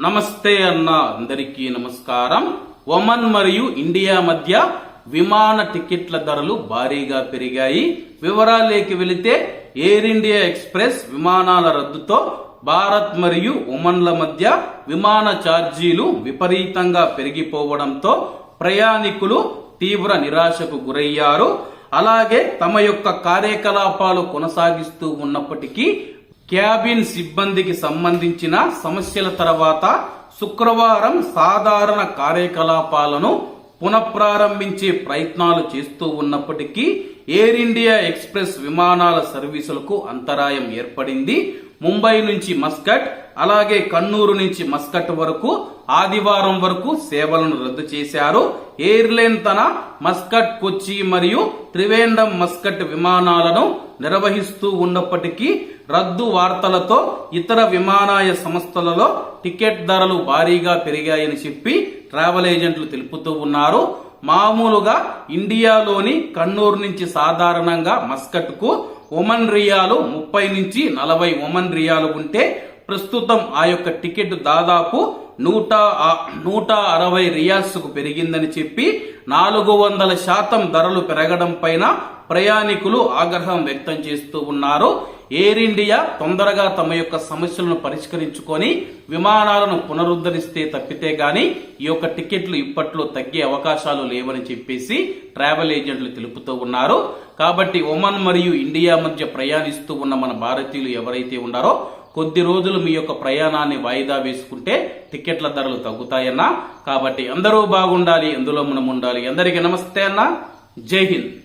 నమస్తే అన్న అందరికీ నమస్కారం. ఒమన్ మరియు ఇండియా మధ్య విమాన టికెట్ల ధరలు భారీగా పెరిగాయి. వివరాలేకి వెళితే ఎయిర్ ఇండియా ఎక్స్ప్రెస్ విమానాల రద్దుతో భారత్ మరియు ఒమన్ల మధ్య విమాన ఛార్జీలు విపరీతంగా పెరిగిపోవడంతో ప్రయాణికులు తీవ్ర నిరాశకు గురయ్యారు. అలాగే తమ యొక్క కార్యకలాపాలు కొనసాగిస్తూ ఉన్నప్పటికీ క్యాబిన్ సిబ్బందికి సంబంధించిన సమస్యల తర్వాత శుక్రవారం సాధారణ కార్యకలాపాలను పునఃప్రారంభించే ప్రయత్నాలు చేస్తూ ఉన్నప్పటికీ ఎయిర్ ఇండియా ఎక్స్ప్రెస్ విమానాల సర్వీసులకు అంతరాయం ఏర్పడింది. ముంబై నుంచి మస్కట్ అలాగే కన్నూరు నుంచి మస్కట్ వరకు ఆదివారం వరకు సేవలను రద్దు చేశారు. ఎయిర్లైన్ తన మస్కట్ కొచ్చి మరియు త్రివేంద్రం మస్కట్ విమానాలను నిర్వహిస్తూ ఉన్నప్పటికీ రద్దు వార్తలతో ఇతర విమానాయ సంస్థలలో టికెట్ ధరలు భారీగా పెరిగాయని చెప్పి ట్రావెల్ ఏజెంట్లు తెలుపుతూ ఉన్నారు. మామూలుగా ఇండియాలోని కన్నూరు నుంచి సాధారణంగా మస్కట్కు ఒమన్ రియాలు ముప్పై నుంచి నలభై ఒమన్ రియాలు ఉంటే ప్రస్తుతం ఆ యొక్క టికెట్ దాదాపు నూట నూట అరవై రియాల్స్కు పెరిగిందని చెప్పి నాలుగు వందల శాతం ధరలు పెరగడం పైన ప్రయాణికులు ఆగ్రహం వ్యక్తం చేస్తూ ఉన్నారు. ఎయిర్ ఇండియా తొందరగా తమ యొక్క సమస్యలను పరిష్కరించుకొని విమానాలను పునరుద్ధరిస్తే తప్పితే గాని ఈ యొక్క టికెట్లు ఇప్పట్లో తగ్గే అవకాశాలు లేవని చెప్పేసి ట్రావెల్ ఏజెంట్లు తెలుపుతూ ఉన్నారు. కాబట్టి ఒమన్ మరియు ఇండియా మధ్య ప్రయాణిస్తూ ఉన్న మన భారతీయులు ఎవరైతే ఉన్నారో కొద్ది రోజులు మీ యొక్క ప్రయాణాన్ని వాయిదా వేసుకుంటే టికెట్ల ధరలు తగ్గుతాయన్నా. కాబట్టి అందరూ బాగుండాలి అందులో మనం ఉండాలి. అందరికీ నమస్తే అన్న. జై హింద్.